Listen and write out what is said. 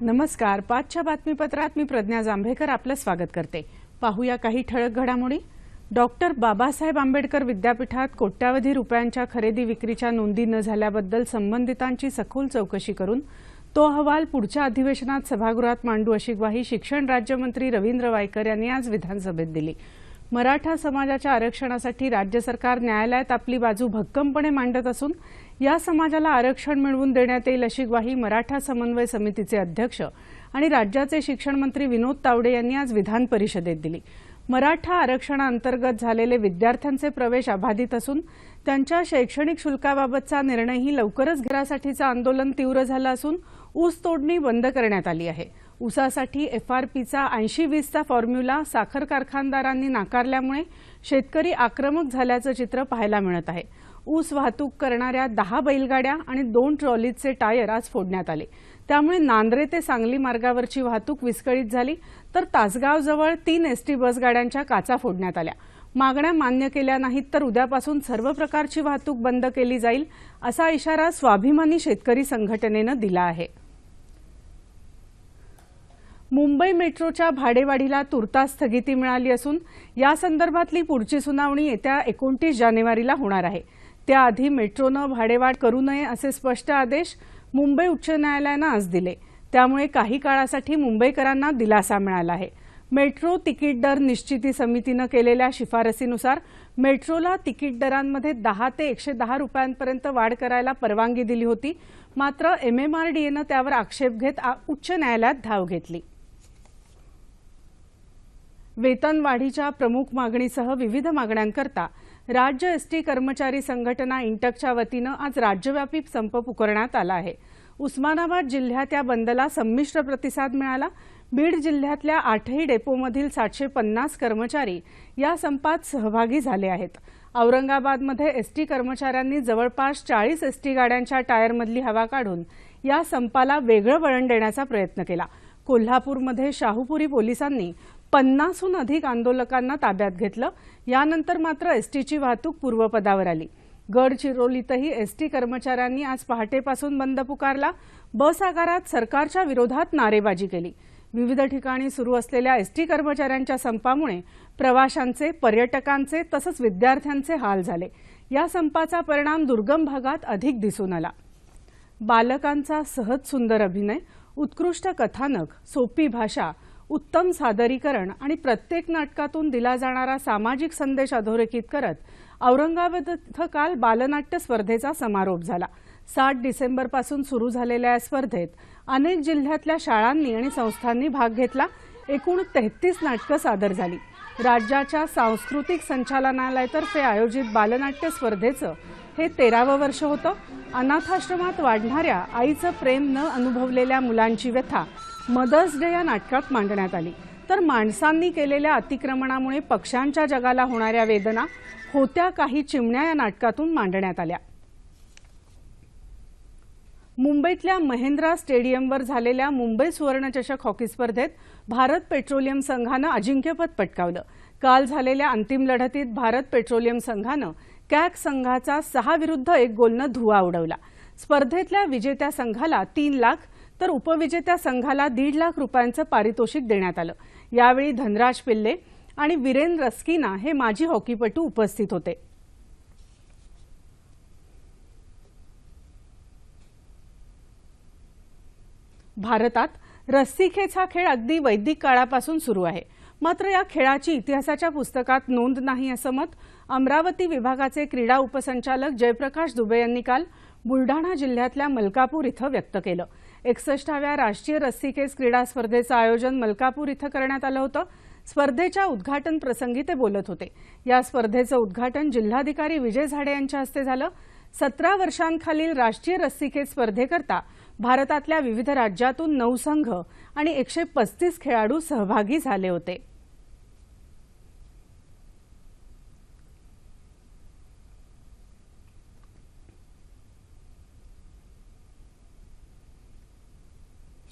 नमस्कार. पाचच्या बातमीपत्रात मी प्रज्ञा जांभेकर आपलं स्वागत करते. पाहूया काही ठळक घडामोडी. डॉक्टर बाबासाहेब आंबेडकर विद्यापीठात कोट्यावधी रुपयांच्या खरेदी विक्रीच्या नोंदी न झाल्याबद्दल संबंधितांची सखोल चौकशी करून तो अहवाल पुढच्या अधिवेशनात सभागृहात मांडू अशी ग्वाही शिक्षण राज्यमंत्री रवींद्र वायकर यांनी आज विधानसभेत दिली. मराठा समाजाच्या आरक्षणासाठी राज्य सरकार न्यायालयात आपली बाजू भक्कमपणे मांडत असून या समाजाला आरक्षण मिळवून देण्यात येईल अशी ग्वाही मराठा समन्वय समितीचे अध्यक्ष आणि राज्याचे शिक्षण मंत्री विनोद तावडे यांनी आज विधान परिषदेत दिली. मराठा आरक्षणाअंतर्गत झालेले विद्यार्थ्यांचे प्रवेश अबाधित असून त्यांच्या शैक्षणिक शुल्काबाबतचा निर्णयही लवकरच घरासाठीचं आंदोलन तीव्र झालं असून ऊस तोडणी बंद करण्यात आली आहे. ऊसासाठी एफआरपीचा ऐंशी वीसचा फॉर्म्युला साखर कारखानदारांनी नाकारल्यामुळे शेतकरी आक्रमक झाल्याचं चित्र पाहायला मिळत आहे. ऊस वाहतूक करणाऱ्या दहा बैलगाड्या आणि दोन ट्रॉलीजचे टायर आज फोडण्यात आले. त्यामुळे नांद्रे ते सांगली मार्गावरची वाहतूक विस्कळीत झाली तर तासगावजवळ तीन एसटी बसगाड्यांच्या काचा फोडण्यात आल्या. मागण्या मान्य केल्या नाहीत तर उद्यापासून सर्व प्रकारची वाहतूक बंद केली जाईल असा इशारा स्वाभिमानी शेतकरी संघटनेनं दिला आहे. मुंबई मेट्रोच्या भाडेवाढीला तुर्तास स्थगिती मिळाली असून या संदर्भातली पुढची सुनावणी येत्या एकोणतीस जानेवारीला होणार आहे. त्याआधी मेट्रोनं भाडेवाढ करू नये असे स्पष्ट आदेश मुंबई उच्च न्यायालयानं आज दिले. त्यामुळे काही काळासाठी मुंबईकरांना दिलासा मिळाला आहे. मेट्रो तिकीट दर निश्चिती समितीनं केलेल्या शिफारसीनुसार मेट्रोला तिकीट दरांमध्ये दहा ते एकशे दहा रुपयांपर्यंत वाढ करायला परवानगी दिली होती. मात्र एमएमआरडीएनं त्यावर आक्षेप घेत आ- उच्च न्यायालयात धाव घेतली. वेतनवाढीच्या प्रमुख मागणीसह विविध मागण्यांकरता राज्य एसटी कर्मचारी संघटना इंटकच्या वतीनं आज राज्यव्यापी संप पुकारण्यात आला आहे. उस्मानाबाद जिल्ह्यात या बंदला संमिश्र प्रतिसाद मिळाला. बीड जिल्ह्यातल्या आठही डेपोमधील सातशे पन्नास कर्मचारी या संपात सहभागी झाले आहेत. औरंगाबादमध्ये एसटी कर्मचाऱ्यांनी जवळपास चाळीस एसटी गाड्यांच्या टायरमधली हवा काढून या संपाला वेगळं वळण देण्याचा प्रयत्न केला. कोल्हापूरमध्ये शाहूपुरी पोलिसांनी पन्नासहून अधिक आंदोलकांना ताब्यात घेतलं. यानंतर मात्र एसटीची वाहतूक पूर्वपदावर आली. गडचिरोलीतही एसटी कर्मचाऱ्यांनी आज पहाटेपासून बंद पुकारला. बस आगारात सरकारच्या विरोधात नारेबाजी केली. विविध ठिकाणी सुरू असलेल्या एसटी कर्मचाऱ्यांच्या संपामुळे प्रवाशांचे पर्यटकांचे तसंच विद्यार्थ्यांचे हाल झाले. या संपाचा परिणाम दुर्गम भागात अधिक दिसून आला. बालकांचा सहज सुंदर अभिनय उत्कृष्ट कथानक सोपी भाषा उत्तम सादरीकरण आणि प्रत्येक नाटकातून दिला जाणारा सामाजिक संदेश अधोरेखित करत औरंगाबाद इथं काल बालनाट्य स्पर्धेचा समारोप झाला. सात डिसेंबरपासून सुरू झालेल्या या स्पर्धेत अनेक जिल्ह्यातल्या शाळांनी आणि संस्थांनी भाग घेतला. एकूण तेहतीस नाटकं सादर झाली. राज्याच्या सांस्कृतिक संचालनालयातर्फे आयोजित बालनाट्य स्पर्धेचं हे तेरावं वर्ष होतं. अनाथाश्रमात वाढणाऱ्या आईचं प्रेम न अनुभवलेल्या मुलांची व्यथा मदर्स डे या नाटकात मांडण्यात आली. तर माणसांनी केलेल्या अतिक्रमणामुळे पक्ष्यांच्या जगाला होणाऱ्या वेदना होत्या काही चिमण्या या नाटकातून मांडण्यात आल्या. मुंबईतल्या महेंद्रा स्टेडियमवर झालेल्या मुंबई सुवर्णचषक हॉकी स्पर्धेत भारत पेट्रोलियम संघानं अजिंक्यपद पटकावलं. काल झालेल्या अंतिम लढतीत भारत पेट्रोलियम संघानं कॅक संघाचा सहा विरुद्ध एक गोलनं धुवा उडवला. स्पर्धेतल्या विजेत्या संघाला तीन लाख तर उपविजेत्या संघाला दीड लाख रुपयांचं पारितोषिक देण्यात आलं. यावेळी धनराज पिल्ले आणि विरेन रस्किना हे माजी हॉकीपटू उपस्थित होते. भारतात रस्सीखेच हा खेळ अगदी वैदिक काळापासून सुरू आहे. मात्र या खेळाची इतिहासाच्या पुस्तकात नोंद नाही असं मत अमरावती विभागाचे क्रीडा उपसंचालक जयप्रकाश दुबे यांनी काल बुलढाणा जिल्ह्यातल्या मलकापूर इथं व्यक्त केलं. एकसष्टाव्या राष्ट्रीय रस्सीखेच क्रीडा स्पर्धेचं आयोजन मलकापूर इथं करण्यात आलं होतं. स्पर्धेच्या उद्घाटन प्रसंगी ते बोलत होते. या स्पर्धेचं उद्घाटन जिल्हाधिकारी विजय झाडे यांच्या हस्ते झालं. सतरा वर्षांखालील राष्ट्रीय रस्सीखेच स्पर्धेकरता भारतातल्या विविध राज्यातून नऊ संघ आणि एकशे पस्तीस खेळाडू सहभागी झाले होते.